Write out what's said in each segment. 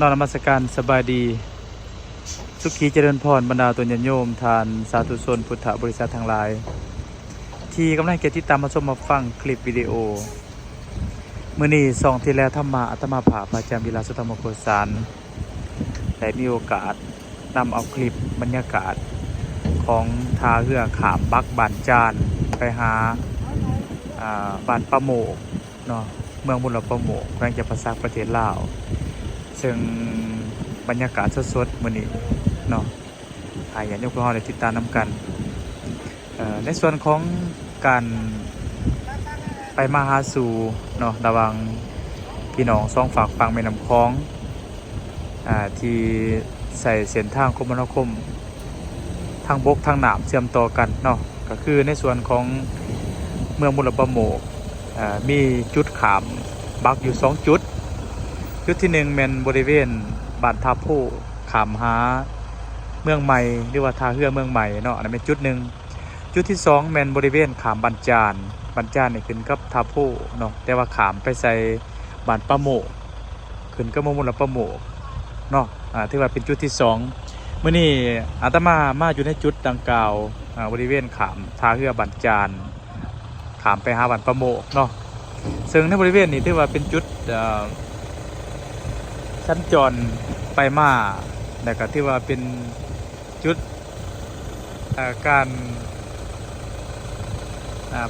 นอนนมัสการสบายดี สุขีเจริญพรบรรดาตุญญโยม ทานสาธุชนพุทธบริษัททั้งหลาย ที่กำลังเกติดตามมาชมมาฟังคลิปวิดีโอมือนี้สองที่แล้วธรรมาอัตมาภาพประจำวิลาสุธรรมโคสารได้มีโอกาสนำเอาคลิปบรรยากาศของทาเรือขามบักบานจานไปหาอ่าบานประโมกเนาะเมืองบุรประโมกแขวงจำปาสักประเทศลาว ซึ่งบรรยากาศสดๆมื้อนี้เนาะหายอย่างยกเราได้ติดตามนำกันในส่วนของการไปมาหาสู่เนาะระวังพี่น้องสองฝากฟังแม่น้ำคลองอ่าที่ใส่เส้นทางคมนาคมทางบกทางหน้ำเชื่อมต่อกันเนาะก็คือในส่วนของเมืองมุลบะโมกอ่ามีจุดขามบักอยู่สองจุด จุดที่หนึ่งเป็นบริเวณบ้านท่าโพขามหาเมืองใหม่หรือว่าท่าเรือเมืองใหม่เนาะอันนั้นเป็นจุดหนึ่งจุดที่สองแมนบริเวณขามบันจานบันจานนี่ขึ้นกับท่าโพเนาะแต่ว่าขามไปใส่บ้านปะโมขึ้นกับมืองมุลปะโมเนาะอ่าถือว่าเป็นจุดที่สองเมื่อนี้อาตมามาอยู่ในจุดดังกล่าวบริเวณขามท่าเรือบันจานขามไปหาบ้านปะโมเนาะซึ่งในบริเวณนี้ถือว่าเป็นจุดอ่อ สัญจรไปมาแต่ก็ที่ว่าเป็นจุดการ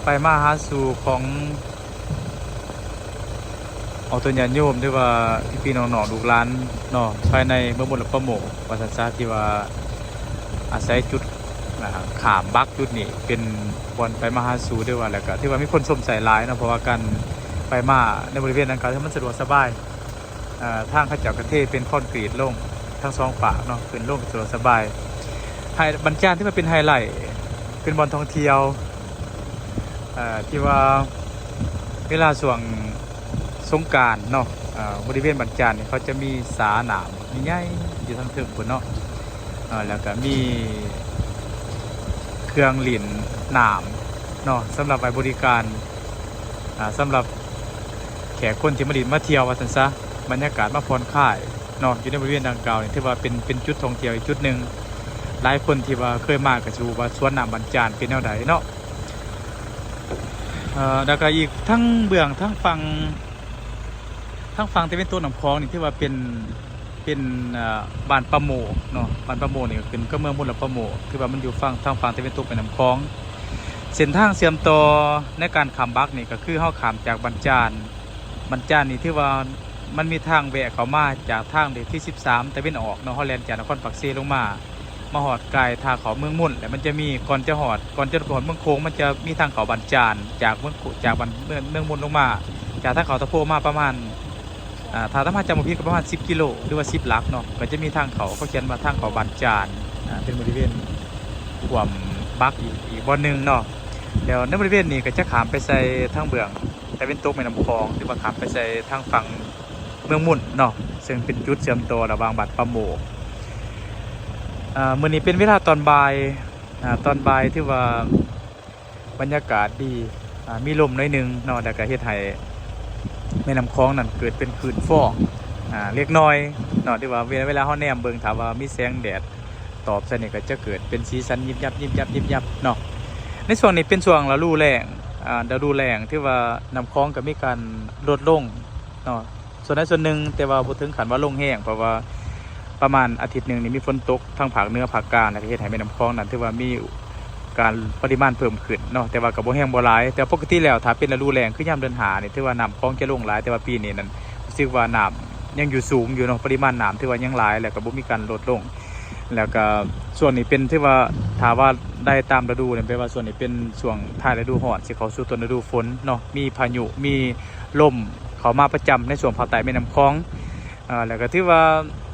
ไปมาหาสู่ของเอาตัวญาณโยมที่ว่าพี่พี่น้องๆลูกหลานเนาะภายในเมืองบนประโมกวัดสันซาที่ว่าอาศัยจุดอ่าขามบักจุดนี้เป็นบอนไปมาหาสู่ด้วยว่าแล้วก็ที่ว่ามีคนสมใส่หลายนะเพราะว่าการไปมาในบริเวณนั้นก็ที่มันสะดวกสบาย ทางข้าเจากระเทศเป็นคอนกรีตโล่งทั้งสองฝากเนาะเป็นโล่งสะดวกสบายไฮบัญจานที่มันเป็นไฮไลท์เป็นบอลท่องเที่ยวที่ว่าเวลาส่วงสงการเนาะบริเวณบัญจานเนี่ยเขาจะมีสาหนามใหญ่ๆอยู่ทางเทิงบนเนาะแล้วก็มีเครื่องหลินหนามเนาะสำหรับไวบริการสำหรับแขกคนที่มาดินมาเที่ยวว่าสันซะ บรรยากาศมาผ่อนคลายเนาะอยู่ในบริเวณดังกล่าวนี่ถือว่าเป็นเป็นจุดท่องเที่ยวอีกจุดหนึ่งหลายคนที่ว่าเคยมาก็จะรู้ว่าสวนน้ำบันจานเป็นแนวใดเนาะเอ่อแล้วก็อีกทั้งเบื้องทั้งฟังทั้งฟังที่เป็นต้นน้ำคลองนี่ที่ว่าเป็นเป็นบ้านปะโมเนาะบ้านปะโมนี่ก็เป็นก็เมืองมุลปะโมคือว่ามันอยู่ฝั่งทางฝั่งที่เป็นต้นเป็นน้ำคลอง เส้นทางเสียมต่อในการขามบักนี่ก็คือเฮาขามจากบันจานบันจานนี่ที่ว่า มันมีทางแวะเข้ามาจากทางเดที่ 13ต่เวนออกนาะฮอลแลนด์จากนครปักเซลงมามาหอดไกลทางเขาเมืองมุ่นแล้วมันจะมีก่อนจะหอดก่อนจะหอดเมืองโค้งมันจะมีทางเขาบันจานจากเมืองจากบันเมืองเมืองมุ่นลงมา จากทางเขาตะโพมาประมาณอ่าถ้าถ้ามาจามุพีก็ประมาณ 10 กิโลหรือว่า 10 ลักเนาะก็จะมีทางเขาเขาเขียนมาทางเขาบันจานอ่าเป็นบริเวณขวมบักอีกอีกบอนหนึ่งเนาะแล้วในบริเวณนี้ก็จะขามไปใส่ทางเบื้องแต่เป็นตกแม่น้ำคลองหรือว่าขามไปใส่ทางฝั่ง เมืองมุ่นเนาะซึ่งเป็นจุดเชื่อมตัวระหว่างบัดประโมกอ่ามื้อนี้เป็นเวลาตอนบ่ายอตอนบ่ายที่ว่าบรรยากาศดีมีลมน้อยหนึงเนาะแต่ก็เฮ็ดให้แม่น้ำคลองนั่นเกิดเป็นคืนฟอกอ่าเล็กน้อยเนาะที่ว่าเวลาเวลาเฮาแนมเบิ่งถามว่ามีแสงแดดตอบสนี่ก็จะเกิดเป็นสีสันยิบยับยิบยับยิบยับเนาะในช่วงนี้เป็นช่วงฤดูแล้งอ่าฤดูแล้งที่ว่าน้ำคลองก็มีการลดลงเนาะ ส่วนใดส่วนหนึ่งแต่ว่าบ่ถึงขันว่าลงแห้งเพราะว่าประมาณอาทิตย์หนึ่งนี่มีฝนตกทางภาคเนื้อภาคกางและประเทศไทยแม่น้ำคลองนั้นถือว่ามีการปริมาณเพิ่มขึ้นเนาะแต่ว่ากับบ่แห้งบ่หลาย แต่ปกติแล้วถ้าเป็นฤดูแล้งคือยามเดือนหานี่ถือว่าน้ำคลองจะลงหลาย แต่ว่าปีนี้นั้นรู้สึกว่าน้ำยังอยู่สูงอยู่เนาะปริมาณน้ำถือว่ายังหลายแล้วก็บ่มีการลดลง แล้วก็ส่วนนี้เป็นที่ว่าถาว่าได้ตามฤดูเนี่ยแปลว่าส่วนนี้เป็นช่วงท้ายฤดูร้อนสิเขาสู่ต้นฤดูฝนเนาะมีพายุมีลม เขามาประจำในส่วนภาคใต้แม่น้ำคลองอ่าแล้วก็ที่ว่า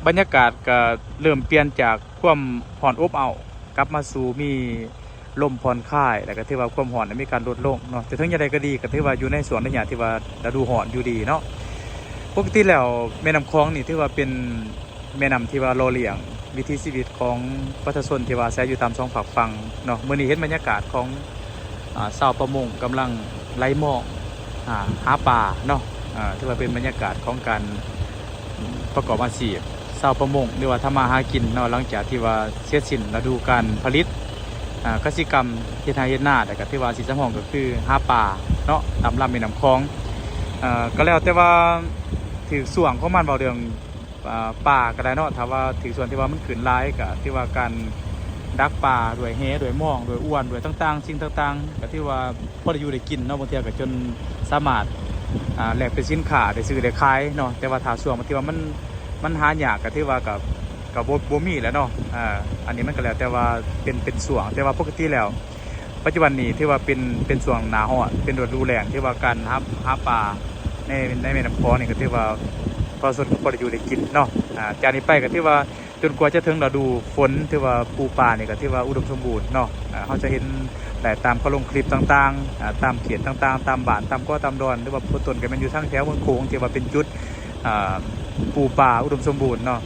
บรรยากาศก็เริ่มเปลี่ยนจากความร้อนอบอ้ากลับมาสู่มีลมผ่อนคลายแล้วก็ที่ว่าความร้อนมีการลดลงเนาะแต่ถึงอย่างไรก็ดีก็ที่ว่าอยู่ในสวนในอย่างที่ว่าฤดูร้อนอยู่ดีเนาะปกติแล้วแม่น้ำคลองนี่ที่ว่าเป็นแม่น้ำที่ว่าโลเลียงวิถีชีวิตของประชาชนที่ว่าอาศัยอยู่ตามสองฝั่งฝั่งเนาะเมื้อนี้เห็นบรรยากาศของอ่าชาวประมงกำลังไล่หมองอ่าหาปลาเนาะ ถือว่าเป็นบรรยากาศของการประกอบอาชีพชาวประมงหรือว่าทำมาหากินเนาะหลังจากที่ว่าเสียสิ้นฤดูการผลิตกสิกรรมเฮ็ดนาเฮ็ดนาแต่ก็ที่ว่าสิสมองก็คือหาปลาเนาะตามลำแม่น้ำคลองอก็แล้วแต่ว่าถือส่วงของมันเบาเรื่องป่าก็ได้เนาะถ้าว่าถือส่วนที่ว่ามันขึ้นหลายก็ที่ว่าการดักปลาด้วยแหด้วยม่องด้วยอ้วนด้วยต่างๆสิ่งต่างๆก็ที่ว่าพอได้อยู่ได้กินเนาะบางทีก็จนสามารถ อ่าแลกเป็นสินค้าได้ซื้อได้ขายเนาะแต่ว่าถ้าส่วนบางทีว่ามันมันหายากก็ที่ว่ากับกับบ่บ่มีแล้วเนาะอ่าอันนี้มันก็แล้วแต่ว่าเป็นเป็นส่วงแต่ว่าปกติแล้ว ปัจจุบันนี้ที่ว่าเป็นเป็นส่วงหนาฮ้อเป็นฤดูแล้งที่ว่าการหาหาปลาในในแม่น้ำคลองนี่ก็ที่ว่าพอสนพอได้อยู่ได้กินเนาะอ่าจากนี้ไปก็ที่ว่าจนกว่าจะถึงฤดูฝนที่ว่าปูปลานี่ก็ที่ว่าอุดมสมบูรณ์เนาะอ่าเขาจะเห็น แต่ตามเขาลงคลิปต่างๆอ่าตามเขียนต่างๆ ตามบ้านตามก็ตามดอนหรือว่าพุต้นกันมันอยู่ทั้งแถวเมืองโขงที่ว่าเป็นจุดอ่าปูป่าอุดมสมบูรณ์เนาะ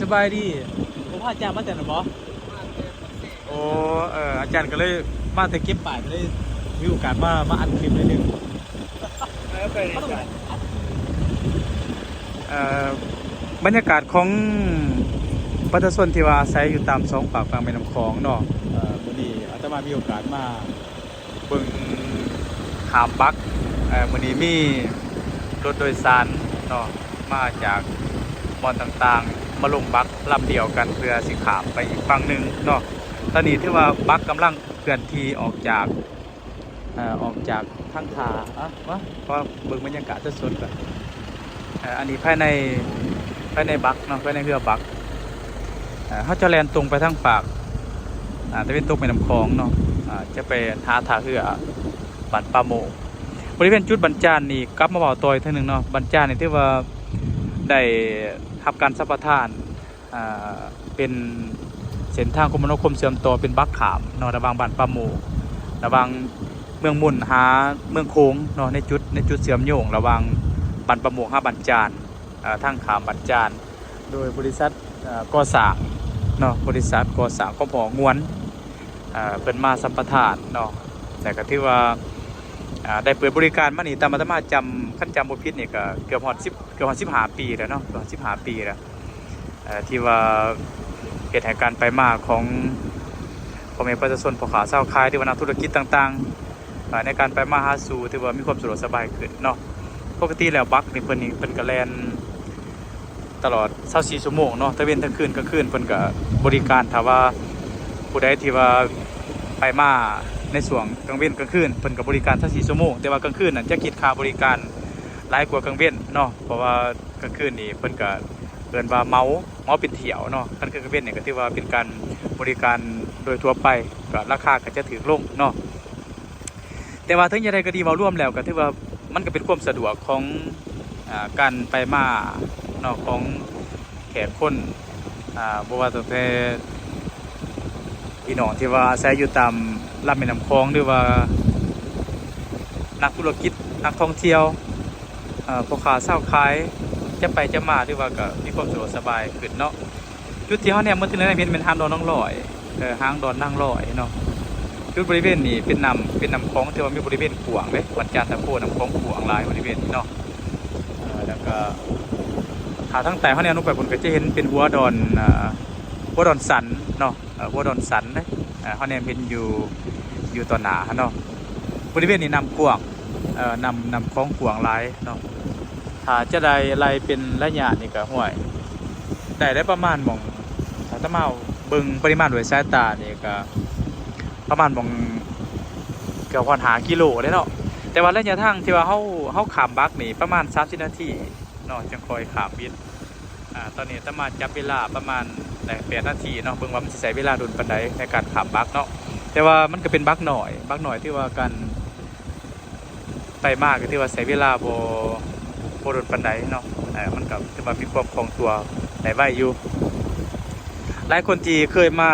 สบายดีผมพาอาจารย์มาแต่ไหนบอโอ้เอออาจารย์ก็เลยมาแต่เก็บป่ายก็เลยมีโอกาสมามาอัดคลิปนิดนึงเอ่อบรรยากาศของประชาชนที่ว่าอาศัยอยู่ตามสองปากฝั่งแม่น้ำคลองเนาะ เอ่อวันนี้อาตมามีโอกาสมาเบิ่งขามบักเอ่อวันนี้มีรถโดยสารเนาะมาจากมอนต่างๆ มาลงบักลำเดียวกันเพื่อสิขามไปอีกฝั่งหนึ่งเนาะตอนนี้ที่ว่าบักกำลังเคลื่อนที่ออกจากเอ่อออกจากทางทาอะวะเพราะเบิ่งบรรยากาศสดๆก่อนเอ่ออันนี้ภายในภายในบักเนาะภายในเรือบักเอ่อเขาจะแลนตรงไปทางปาก ตะเวนตกแม่น้ำคลองเนาะอ่าจะไปหาทาเรือบันปลาโมบริเวณจุดบันจานนี่กลับมาบอกต่อยเท่านึงเนาะบันจานนี่ที่ว่าได้ทับการสัมปทานอ่าเป็นเส้นทางคมนาคมเชื่อมต่อเป็นบักขามเนาะระหว่างบันปลาโมระหว่างเมืองมุนหาเมืองโค้งเนาะในจุดในจุดเชื่อมโยงระหว่างบันปลาโมงหาบันจานอ่าทางขามบันจาน โดยบริษัทก่อสร้างเนาะบริษัทก่อสร้างก็พองวน เป็นมาสัมปทานเนาะแต่ก็ที่ว่าได้เปิดบริการมานี่ตามมาตมาจำขั้นจำบ่ผิดนี่ก็เกือบฮอด10เกือบฮอด15ปีแล้วเนาะเกือบ15ปีแล้วที่ว่าเหตุแห่งการไปมาของพ่อแม่ประชาชนพ่อค้าชาวขายที่ว่านักธุรกิจต่างๆ ในการไปมาหาสู่ที่ว่ามีความสะดวกสบายขึ้นเนาะปกติแล้วบักนี่เพิ่นนี่เพิ่นก็แลนตลอด24ชั่วโมงเนาะทั้งเวนทั้งคืนกลางคืนเพิ่นก็บริการถ้าว่า ผู้ใดที่ว่าไปมาในช่วงกลางเว้นกลางคืนเพิ่นก็บบริการ24ชั่วโมงแต่ว่ากลางคืนนั่นจะคิดค่าบริการหลายกว่ากลางเว้นเนาะเพราะว่ากลางคืนนี่เพิ่นก็เอิ้นว่าเมาเมาเป็นเที่ยวเนาะกลางคืนกลางเว้นเนี่ยก็ถือว่าเป็นการบริการโดยทั่วไปก็ราคาก็จะถูกลงเนาะแต่ว่าถึงย่างไรก็ดีเว้าร่วมแล้วก็ถือว่ามันก็เป็นความสะดวกของอการไปมาเนอกของแขกคนอ่าบ่ว่าตั้งแต่ พี่น้องที่ว่าอาศัยอยู่ตามลำแม่น้ำคลองหรือว่า นักธุรกิจนักท่องเที่ยวพ่อค้าเศร้าขายจะไปจะมาหรือว่าก็มีความสะดวกสบายขึ้นเนาะจุดที่เขาเนี่ยเมื่อที่นั้นเป็นเป็นห้างดอนนั่งลอยห้างดอนนั่งลอยเนาะจุดบริเวณนี้เป็นนำเป็นนำคลองที่ว่ามีบริเวณขวางเลยวันจันทร์ตะโพนำคลองขวางหลายบริเวณนี้เนาะแล้วก็หาทั้งแต่เขาเนี่ยนุกไปผมก็จะเห็นเป็นหัวดอน วอดอนสันเนาะเอ่อหัวดอนสันเลยอ่าเขาเนี่ยเป็นอยู่อยู่ต่อหนาเนาะบริเวณนี้นำกวางเอ่อนำนำคล้องกวางหลเนาะถ้าจะได้อะไรเป็นระยะนี่ก็ห่วยได้ได้ประมาณมองถ้าจะมาเอาบิ่งปริมาณด้วยสายตาเนี่ยก็ประมาณมองเกือบวันหากิโลได้เนาะแต่ว่าระยะทางที่ว่าเขาเขาขามบักนี่ประมาณ30นาทีเนาะจังคอยขามบินอ่าตอนนี้ตมาจับเวลาประมาณ แต่แปดนาทีเนาะเบิ่งว่ามันสิใช้เวลาดุนปันใดในการขามบักเนาะแต่ว่ามันก็เป็นบักหน่อย บักหน่อยที่ว่าการไปมากก็ที่ว่าใช้เวลาโบ่บ่ดุนปันใดเนาะมันก็ถือว่ามีความคล่องตัวในไว้อยู่หลายคนที่เคยมา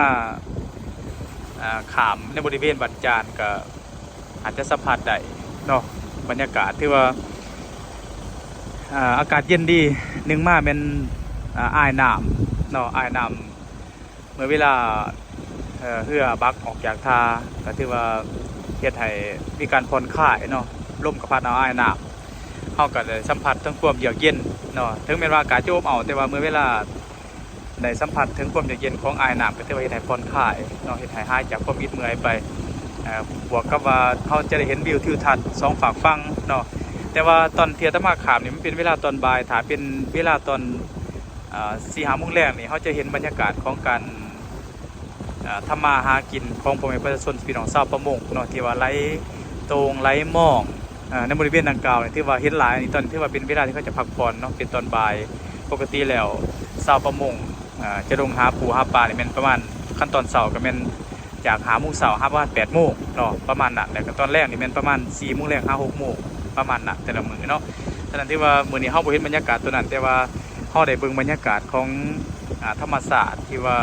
ขามในบริเวณบันจานก็อาจจะสัมผัสได้เนาะบรรยากาศที่ว่าอากาศเย็นดีหนึ่งมาเป็นอ่าอายน้ำ เนาะอายนำเมื่อเวลาเอ่อเรือบักออกจากทาก็ถือว่าเฮ็ดให้มีการผ่อนคลายเนาะลมกับพัดเอาอายน้ำเฮาก็ได้สัมผัสทั้งความเยือกเย็นเนาะถึงแม้ว่าอากาศจะอบอ้าแต่ว่าเมื่อเวลาได้สัมผัสถึงความเยือกเย็นของอายน้ำก็ถือว่าเฮ็ดให้ผ่อนคลายเนาะเฮ็ดให้หายจากความอิดเมื่อยไปบวกกับว่าเฮาจะได้เห็นวิวทิวทัศน์สองฝากฝั่งเนาะแต่ว่าตอนเทียตมาขามนี่มันเป็นเวลาตอนบ่ายถ้าเป็นเวลาตอน สี่ห้าโมงแรกนี่เฮาจะเห็นบรรยากาศของการทำมาหากินของพ่อแม่ประชาชนพี่น้องชาวประมงเนาะที่ว่าไหลตรงไหลหมองในบริเวณดังกล่าวเนี่ยที่ว่าเห็นหลายนี่ตอนที่ว่าเป็นเวลาที่เขาจะพักผ่อนเนาะเป็นตอนบ่ายปกติแล้วชาวประมงจะลงหาปูหาปลาเนี่ยแมันประมาณขั้นตอนเสาร์ก็แม่นจากหาโมงเสาร์ห้าประมาณแปดโมงเนาะประมาณนั้นแล้วก็ตอนแรกนี่แม่นประมาณสี่โมงแรกห้าหกโมงประมาณนั้นแต่ละมือเนาะฉะนั้นที่ว่ามือนี้เฮาบ่เห็นบรรยากาศตัวนั้นแต่ว่า เฮาได้เบิ่งบรรยากาศของอธรรมศาสตร์ที่ว่า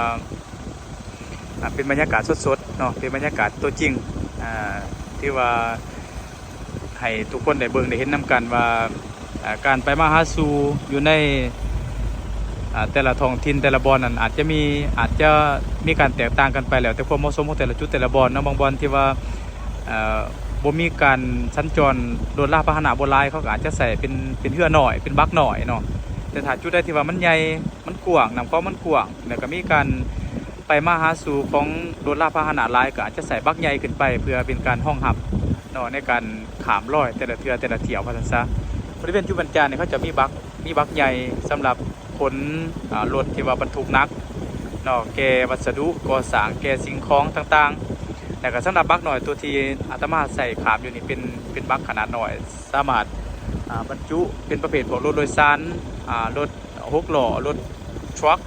เป็นบรรยากาศสดๆเนาะเป็นบรรยากาศตัวจริงที่ว่าให้ทุกคนได้เบิ่งได้เห็นนํกันว่าการไปมาหาสู่อยู่ในแต่ละท้องถิ่นแต่ละบอนนั้นอาจจะมีอาจจะมีการแตกต่างกันไปแล้ว แต่ความเหมาะสมของแต่ละจุดแต่ละบอนนะบางบอนที่ว่าบ่มีการสัญจรโดนลาพาหนะโบราณเขาอาจจะใส่เป็นเป็นเหือหน่อยเป็นบักหน่อยเนาะ แต่ถ้าจุดใดที่ว่ามันใหญ่มันกว้างนำก็มันกว้างแล้วก็มีการไปมาหาสู่ของรถลาพาหนะหลายก็อาจจะใส่บักใหญ่ขึ้นไป เพื่อเป็นการห้องหับเนาะในการขามร้อย แต่ละเทือแต่ละเที่ยวว่าซั่นซะบริเวณจุบันจานเนี่ยเขาจะมีบักมีบักใหญ่สำหรับขนรถที่ว่าบรรทุกนักเนาะแกวัสดุก่อสร้างแกสิ่งของต่างๆแต่ก็สำหรับบักหน่อยตัวที่อาตมาใส่ขามอยู่นี่เป็นเป็นบักขนาดหน่อย สามารถ บรรจุเป็นประเภทของรถโดยสารรถหกล้อรถทรัค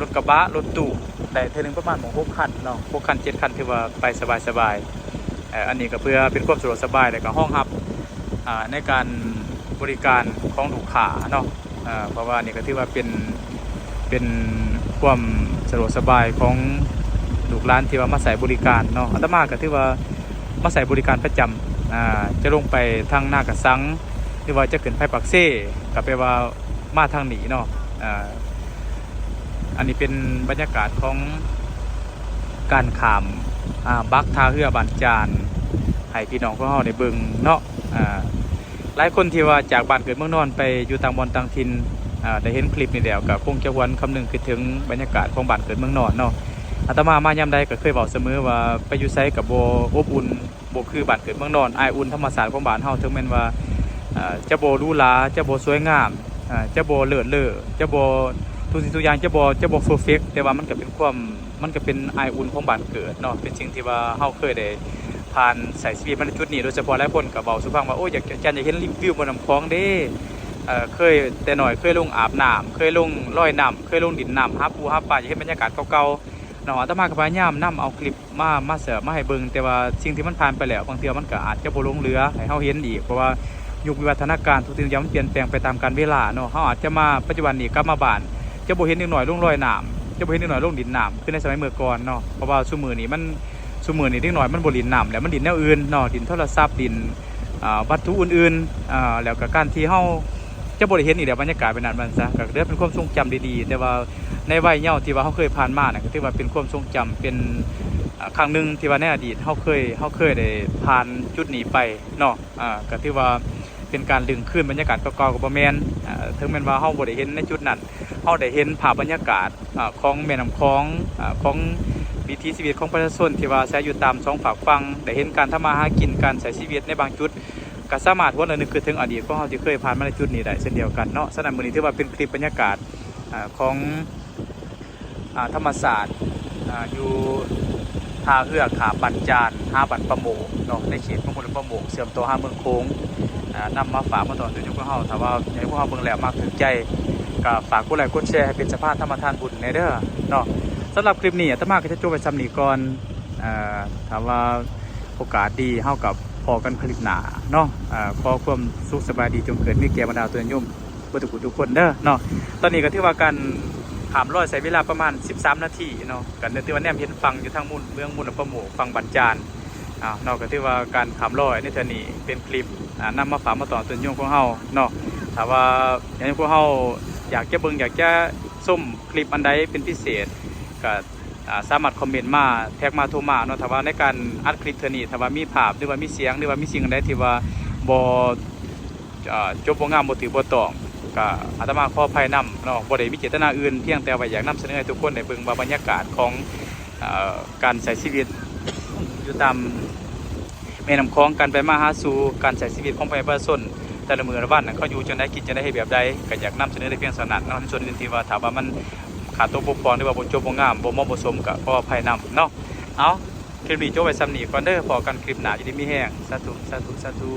รถกระบะรถตู้ได้เทนึงประมาณหมหกคันเนาะหกคันเจ็ดคันถือว่าไปสบายสบายๆอันนี้ก็เพื่อเป็นความสะดวกสบายแต่ก็ห้องรับในการบริการของลูกค้าเนาะเพราะว่านี่ก็ถือว่าเป็นเป็นความสะดวกสบายของลูกร้านที่ว่ามาใส่บริการเนาะอาตมาก็ถือว่ามาใส่บริการประจำ อ่าจะลงไปทางหน้ากระสังหรือว่าจะขึ้นไปปักเซ่ก็แปว่ามาทางหนีเนาะอ่าอันนี้เป็นบรรยากาศของการขามอ่าบักทาเรือบานจานให้พี่น้องของเราได้เบิงเนาะอ่าหลายคนที่ว่าจากบ้านเกิดเมืองนอนไปอยู่ต่างบอนต่างถิ่นอ่าได้เห็นคลิปนี้แล้วก็คงจะหวนคำนึงคิดถึงบรรยากาศของบ้านเกิดเมืองนอนเนาะอาตมามายามใดก็เคยบอกเสมอว่าไปอยู่ไสกับโบอบอุ่น โบคือบ้านเกิดเมืองนอนไออุ่นธรรมศาสตร์ของบ้านเฮาถึงแม้นว่าอ่าจะโบรูหราจะโบสวยงามอ่าจะโบเลิศเลอจะโบทุกสิ่งทุกอย่างจะบอจะบอเฟอร์เฟกแต่ว่ามันก็เป็นความมันก็เป็นไออุ่นของบ้านเกิดเนาะเป็นสิ่งที่ว่าเฮาเคยได้ผ่านใส่ชีวิตมาในจุดนี้โดยเฉพาะหลายคนก็เบาสุฟังว่าโอ้ยอยากจะอยากเห็นรีวิวบนน้ำคลองเด้เอ่อเคยแต่หน่อยเคยลงอาบน้ำเคยลงลอยน้ำเคยลงดินน้ำหาปูหาปลาอยากเห็นบรรยากาศเก่าๆ เนาะอาตมาก็พยายามนํเอาคลิปมามาเสิร์ฟมาให้เบิ่งแต่ว่าสิ่งที่มันผ่านไปแล้วบางเทื่อมันก็อาจจะบ่ลงเหลือให้เฮาเห็นอีกเพราะว่ายุควิวัฒนาการทุกสิ่งทุกอย่างมันเปลี่ยนแปลงไปตามกาลเวลาเนาะเฮาอาจจะมาปัจจุบันนี้กลับมาบ้านจะบ่เห็นนิดหน่อยลงรอยน้ำจะบ่เห็นนิดหน่อยลงดินน้ำคือในสมัยเมื่อก่อนเนาะเพราะว่าซุมือนี้มันซุมือนี้นิดหน่อยมันบ่ดินน้ำแล้วมันดินแนวอื่นเนาะดินโทรศัพท์ดินวัตถุอื่นๆอ่าแล้วก็การที่เฮาจะบ่ได้เห็นอีกแล้วบรรยากาศเป็นนั้นมันซะก็เรียกเป็นความทรงจำดีๆแต่ว่า ในวัยเยาว์ที่ว่าเฮาเคยผ่านมาน่ะก็ถือว่าเป็นความทรงจำเป็นครั้งหนึ่งที่ว่าในอดีตเฮาเคยเฮาเคยได้ผ่านจุดนี้ไปเนาะอ่าก็ถือว่าเป็นการดึงขึ้นบรรยากาศเก่าๆกับบแมนอ่ถึงแม้ว่าเฮาบ่ได้เห็นในจุดนั้นเราได้เห็นภาพบรรยากาศอ่ของแม่น้ำคลองอ่าของวิถีชีวิตของประชาชนที่ว่าใช้อยู่ตามสองฝากฟังได้เห็นการทำมาหากินการใช้ชีวิตในบางจุดก็สามารถวนระนึกคือถึงอดีตของเราที่เคยผ่านมาในจุดนี้ได้เช่นเดียวกันเนาะสนามมือนี้ถือว่าเป็นคลิปบรรยากาศอ่าของ ธรรมศาสตร์อยู่ท่าเรือขาปันจานห้าบันประโมงเนาะในเขตของมณฑลประโมงเสื่อมตัวห้าเมืองโค้งอ่ามาฝากมาตอนตัวยุคของเราถ้าว่าให้พวกเราเบิ่งแล้วมากถึงใจก็ฝากกดไลค์กดแชร์ให้เป็นสภาพธรรมทานบุญในเด้อเนาะสำหรับคลิปนี้อาตมาก็จะจบไปซ้ำนี้ก่อนเอ่อถามว่าโอกาสดีเท่ากับพอกันคลิปหนาเนาะขอความสุขสบายดีจงเกิดมีแก่บรรดาตัวโยมบุตรกุทุกคนเด้อเนาะตอนนี้ก็ถือว่าการ ขามร้อยใช้เวลาประมาณ 13 นาทีเนาะกันเนื่องที่ว่าแนมเห็นฟังอยู่ทางมุนเมืองมุนประโมกฟังบันจานอ่าเนาก็ถือว่าการขามร้อยในเทอนี้เป็นคลิปอ่านำมาฝากมาต่อตัวโยมของเฮาเนาะถ้าว่าอย่างนี้พวกเฮาอยากจะเบิ่งอยากจะส้มคลิปอันใดเป็นพิเศษก็อ่าสามารถคอมเมนต์มาแท็กมาโทรมาเนาะถ้าว่าในการอัดคลิปเทอนี้ถ้าว่ามีภาพหรือว่ามีเสียงหรือว่ามีสิ่งอันใดที่ว่าบ่อ่าจบบ่งามบ่ถือบ่ตอง ก็อาตมาขอภัยนำเนาะบ่ได้มีเจตนาอื่นเพียงแต่ว่าอยากนำเสนอให้ทุกคนได้เบิ่งว่าบรรยากาศของอการใช้ชีวิตอยู่ตามแม่น้ำคลองการไปมาหาสู่การใช้ชีวิตของประชาชนแต่ละมือละบ้านนั้นเขาอยู่จังได้กินจังได้ให้แบบใดก็อยากนำเสนอในเพียงสนั้นเนาะในส่วนอื่นที่ว่าถามว่ามันขาดตัวบกพร่องหรือว่าบ่จบบ่งามบ่มาะบ่สมก็ขออภัยนำเนาะเอาคลิปนี้จบไว้ซ้ำนีก่อนเด้อพอกันคลิปหนาอยู่ดีมีแห้งสาธุสาธุสาธุ